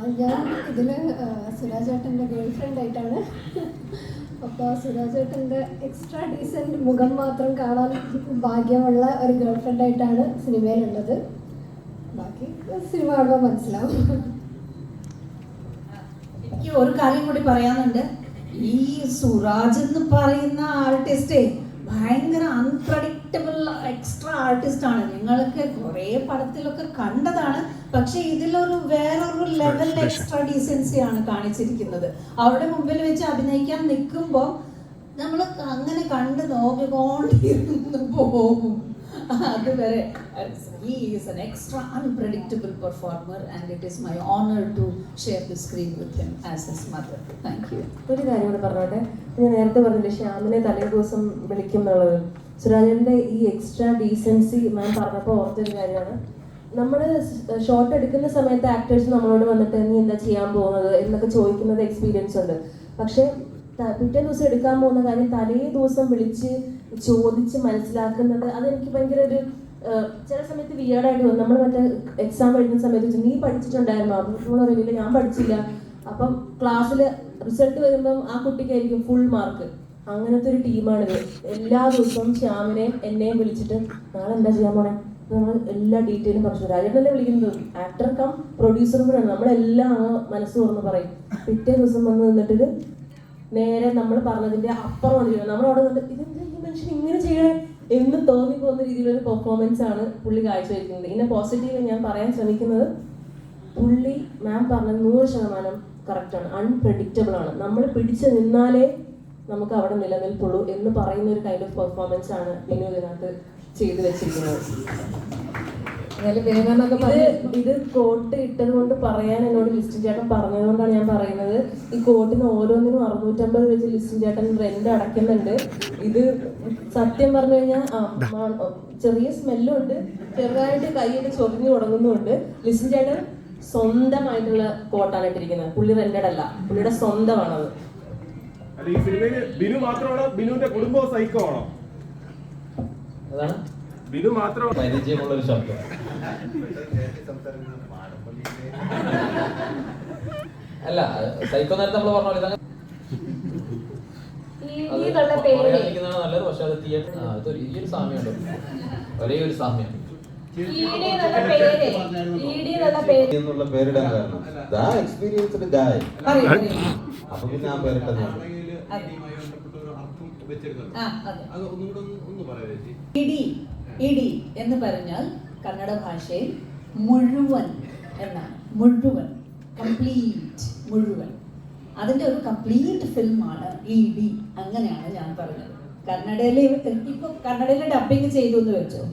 ഞാൻ ഇതിൽ സുരാജ് ഏട്ടന്റെ ഗേൾ ഫ്രണ്ട് ആയിട്ടാണ്. അപ്പോൾ സുരാജ് എക്സ്ട്രാ ഡീസന്റ് മുഖം മാത്രം കാണാൻ ഭാഗ്യമുള്ള ഒരു ഗേൾ ഫ്രണ്ട് ആയിട്ടാണ് സിനിമയിലുള്ളത്. ബാക്കി സിനിമ കാണുമ്പോൾ മനസ്സിലാവും. എനിക്ക് ഒരു കാര്യം കൂടി പറയാനുണ്ട്. ഈ സുരാജ് എന്ന് പറയുന്ന ആർട്ടിസ്റ്റേ ഭയങ്കര അൺപ്രഡിക്റ്റബിൾ എക്സ്ട്രാ ആർട്ടിസ്റ്റ് ആണ്. നിങ്ങൾക്ക് കുറേ പടത്തിലൊക്കെ കണ്ടതാണ്. പക്ഷെ ഇതിലൊരു വേറൊരു ലെവൽ എക്സ്ട്രാ ഡീസൻസി ആണ് കാണിച്ചിരിക്കുന്നത്. അവരുടെ മുമ്പിൽ വെച്ച് അഭിനയിക്കാൻ നിൽക്കുമ്പോൾ നമ്മൾ അങ്ങനെ കണ്ട് നോക്കിക്കൊണ്ടിരുന്ന് പോകും. അതുവരെ he an extra unpredictable performer and it is my honour to share the screen with him as his mother thank you. ഒരു കാര്യം കൂടെ പറഞ്ഞോട്ടെ? ഞാൻ നേരത്തെ പറഞ്ഞില്ലേ ശ്യാമിനെ തലേ ദിവസം വിളിക്കും എന്നുള്ളത്. സുരാജന്റെ ഈ എക്സ്ട്രാ ഡീസൻസി മാം പറഞ്ഞപ്പോൾ ഓർത്തൊരു കാര്യമാണ്. നമ്മൾ ഷോട്ട് എടുക്കുന്ന സമയത്ത് ആക്ടേഴ്സ് നമ്മളോട് വന്നിട്ട് നീ എന്താ ചെയ്യാൻ പോകുന്നത്? എന്നൊക്കെ ചോദിക്കുന്നത് എക്സ്പീരിയൻസ് ഉണ്ട്. പക്ഷേ പിറ്റേ ദിവസം എടുക്കാൻ പോകുന്ന കാര്യം തലേ ദിവസം വിളിച്ച് ചോദിച്ച് മനസ്സിലാക്കുന്നത് അതെനിക്ക് ഭയങ്കര ഒരു ചില സമയത്ത് വിയേഡായിട്ട് തോന്നും. നമ്മൾ മറ്റേ എക്സാം എഴുതുന്ന സമയത്ത് നീ പഠിച്ചിട്ടുണ്ടായിരുന്നോ? ഫോൺ അറിയില്ല ഞാൻ പഠിച്ചില്ല. അപ്പം ക്ലാസ്സിൽ റിസൾട്ട് വരുമ്പം ആ കുട്ടിക്കായിരിക്കും ഫുൾ മാർക്ക് അങ്ങനത്തെ ഒരു ടീമാണിത് എല്ലാ ദിവസവും ശ്യാമിനെയും എന്നെയും വിളിച്ചിട്ട് നാളെ എന്താ ചെയ്യാൻ പോണേ? നമ്മൾ എല്ലാ ഡീറ്റെയിലും പറഞ്ഞു രാജേട്ടനല്ലേ വിളിക്കുന്നത്. ആക്ടർ കം പ്രൊഡ്യൂസർ കൂടെയാണ് നമ്മളെല്ലാം അങ്ങ് മനസ്സ് തുറന്ന് പറയും. പിറ്റേ ദിവസം വന്ന് നിന്നിട്ട് നേരെ നമ്മൾ പറഞ്ഞതിന്റെ അപ്പുറം വന്നിരിക്കുന്നത് നമ്മളവിടെ നിന്നിട്ട് ഇതെന്താ ഈ മനുഷ്യൻ ഇങ്ങനെ ചെയ്യണേ എന്ന് തോന്നിപ്പോകുന്ന രീതിയിലൊരു പെർഫോമൻസ് ആണ് പുള്ളി കാഴ്ചവെക്കുന്നത്. ഇന്ന പോസിറ്റീവ് ഞാൻ പറയാൻ ശ്രമിക്കുന്നത് പുള്ളി മാം പറഞ്ഞത് നൂറ് ശതമാനം കറക്റ്റാണ് അൺപ്രഡിക്റ്റബിൾ ആണ്. നമ്മൾ പിടിച്ചു നിന്നാലേ നമുക്ക് അവിടെ നിലനിൽപ്പുള്ളൂ എന്ന് പറയുന്ന ഒരു കൈൻഡ് ഓഫ് പെർഫോമൻസ് ആണ് വിനോദിനകത്ത് ചെയ്തു വെച്ചിരിക്കുന്നത്. ഇത് കോട്ട് ഇട്ടത് കൊണ്ട് പറയാൻ എന്നോട് ലിസ്റ്റിൻ ചേട്ടൻ പറഞ്ഞതുകൊണ്ടാണ് ഞാൻ പറയുന്നത്. ഈ കോട്ടിന് ഓരോന്നിനും അറുന്നൂറ്റമ്പത് വെച്ച് ലിസ്റ്റിൻ ചേട്ടൻ റെന്റ് അടയ്ക്കുന്നുണ്ട്. ഇത് സത്യം പറഞ്ഞു കഴിഞ്ഞാൽ ചെറിയ സ്മെല്ലും ഉണ്ട്. ചെറുതായിട്ട് കൈയൊക്കെ ചൊറിഞ്ഞു തുടങ്ങുന്നുമുണ്ട് ലിസ്റ്റിൻ ചേട്ടൻ സ്വന്തമായിട്ടുള്ള കോട്ടാണ് ഇട്ടിരിക്കുന്നത്. പുള്ളി റെന്റഡ് അല്ല. പുള്ളിയുടെ സ്വന്തമാണത്. അല്ല ഈ സിനിമയിൽ ബിനു മാത്രമാണോ? ബിനുവിന്റെ കുടുംബവും സൈക്കോ ആണോ? അതാണ്. ബിനു മാത്രം പരിചയമുള്ള ഒരു ശബ്ദം. അല്ല സൈക്കോ നേരത്തെ നമ്മൾ പറഞ്ഞ പോലെ പറയാതിരിക്കുന്നതാണ് നല്ലത് പക്ഷെ അത് തിയേറ്റർ ഈ ഒരു സാമ്യമുണ്ട് ഒരേ ഒരു സാമ്യം. എന്നുള്ള പേരിടാൻ കാരണം. ദാ എക്സ്പീരിയൻസ്ഡ് പറയൂ, പറയൂ. അപ്പൊ പിന്നെ ആ പേരിട്ടത് അതെ. ഇടി. ഇടി എന്ന് പറഞ്ഞാൽ കന്നഡ ഭാഷയിൽ മുഴുവൻ എന്നാണ്. മുഴുവൻ. കംപ്ലീറ്റ് മുഴുവൻ. അതിന്റെ ഒരു കംപ്ലീറ്റ് ഫിലിമാണ് ഈ ഇടി. അങ്ങനെയാണ് ഞാൻ പറഞ്ഞത്. കന്നഡയിൽ ഇപ്പോൾ കന്നഡയിൽ ഡബിങ് ചെയ്തു എന്ന് വെച്ചോ.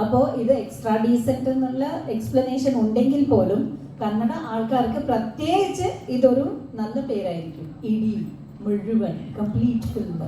അപ്പോൾ ഇത് എക്സ്ട്രാ ഡീസെന്റ് എന്നുള്ള എക്സ്പ്ലനേഷൻ ഉണ്ടെങ്കിൽ പോലും കന്നഡ ആൾക്കാർക്ക് പ്രത്യേകിച്ച് ഇതൊരു നല്ല പേരായിരിക്കും. ഇടി. മുഴുവൻ. Complete film